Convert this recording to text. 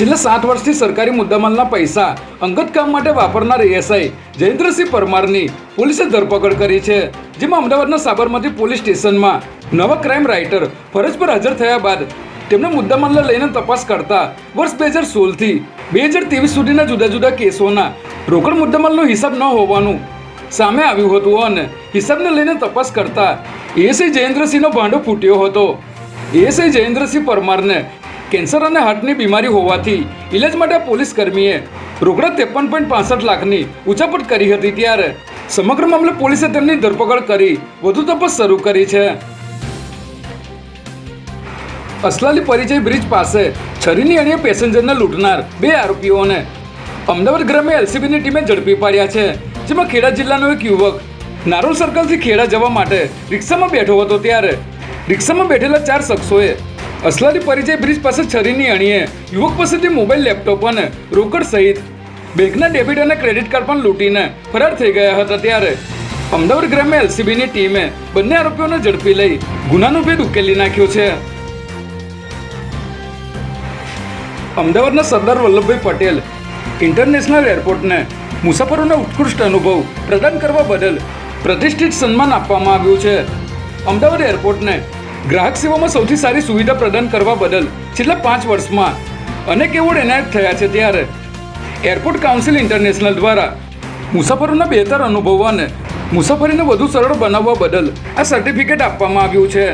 છેલ્લા સાત વર્ષથી સરકારી મુદ્દામાલના પૈસા અંગત કામ માટે વાપરનાર એએસઆઈ જયેન્દ્રસિંહ પરમારની પોલીસે ધરપકડ કરી છે, જેમાં અમદાવાદના સાબરમતી પોલીસ સ્ટેશનમાં નવા ક્રાઇમ રાઇટર ફરજ પર હાજર થયા બાદ તેમણે મુદ્દામાલને લઈને તપાસ કરતા વર્ષ બે હજાર સોળથી બે હજાર ત્રેવીસ સુધીના જુદા જુદા કેસોના રોકડ મુદ્દામાલનો હિસાબ ન હોવાનું સામે આવ્યું હતું અને હિસાબને લઈને તપાસ કરતા એએસઆઈ જયેન્દ્રસિંહનો ભાંડો ફૂટ્યો હતો. એએસઆઈ જયેન્દ્રસિંહ પરમારને કેન્સર અને હાર્ટની બીમારી હોવાથી ઇલાજ માટે પોલીસ કર્મીએ રોકડા ત્રેપન પોઈન્ટ પાસઠ લાખની ઉચાપટ કરી હતી ત્યારે સમગ્ર મામલે પોલીસે તેમની ધરપકડ કરી વધુ તપાસ શરૂ કરી છે. અસલાલી પરિચય બ્રિજ પાસે છરીની અણીએ પેસેન્જરને લૂંટનાર બે આરોપીઓને અમદાવાદ ગ્રામે એલસીબીની ટીમે ઝડપી પાડ્યા છે, જેમાં ખેડા જિલ્લાનો એક યુવક નારોલ સર્કલથી ખેડા જવા માટે રિક્ષામાં બેઠો હતો ત્યારે રિક્ષામાં બેઠેલા ચાર શખ્સોએ અસલાલી પરિચય બ્રિજ પાસે છરીની અણીએ. યુવક પાસેથી મોબાઈલ, લેપટોપ અને રોકડ સહિત બેંકના ડેબિટ અને ક્રેડિટ કાર્ડ પણ લૂંટીને ફરાર થઈ ગયા હતા ત્યારે. અમદાવાદ ગ્રામે એલસીબીની ટીમે બંને આરોપીઓને ઝડપી લઈ ગુનાનો ભેદ ઉકેલી નાખ્યો છે. અમદાવાદના સરદાર વલ્લભભાઈ પટેલ ઇન્ટરનેશનલ એરપોર્ટને મુસાફરોને ઉત્કૃષ્ટ અનુભવ પ્રદાન કરવા બદલ પ્રતિષ્ઠિત સન્માન આપવામાં આવ્યું છે. અમદાવાદ એરપોર્ટને ગ્રાહક સેવામાં સૌથી સારી સુવિધા પ્રદાન કરવા બદલ છેલ્લા પાંચ વર્ષમાં અનેક એવોર્ડ એનાયત થયા છે ત્યારે એરપોર્ટ કાઉન્સિલ ઇન્ટરનેશનલ દ્વારા મુસાફરોના બહેતર અનુભવ અને મુસાફરીને વધુ સરળ બનાવવા બદલ આ સર્ટિફિકેટ આપવામાં આવ્યું છે.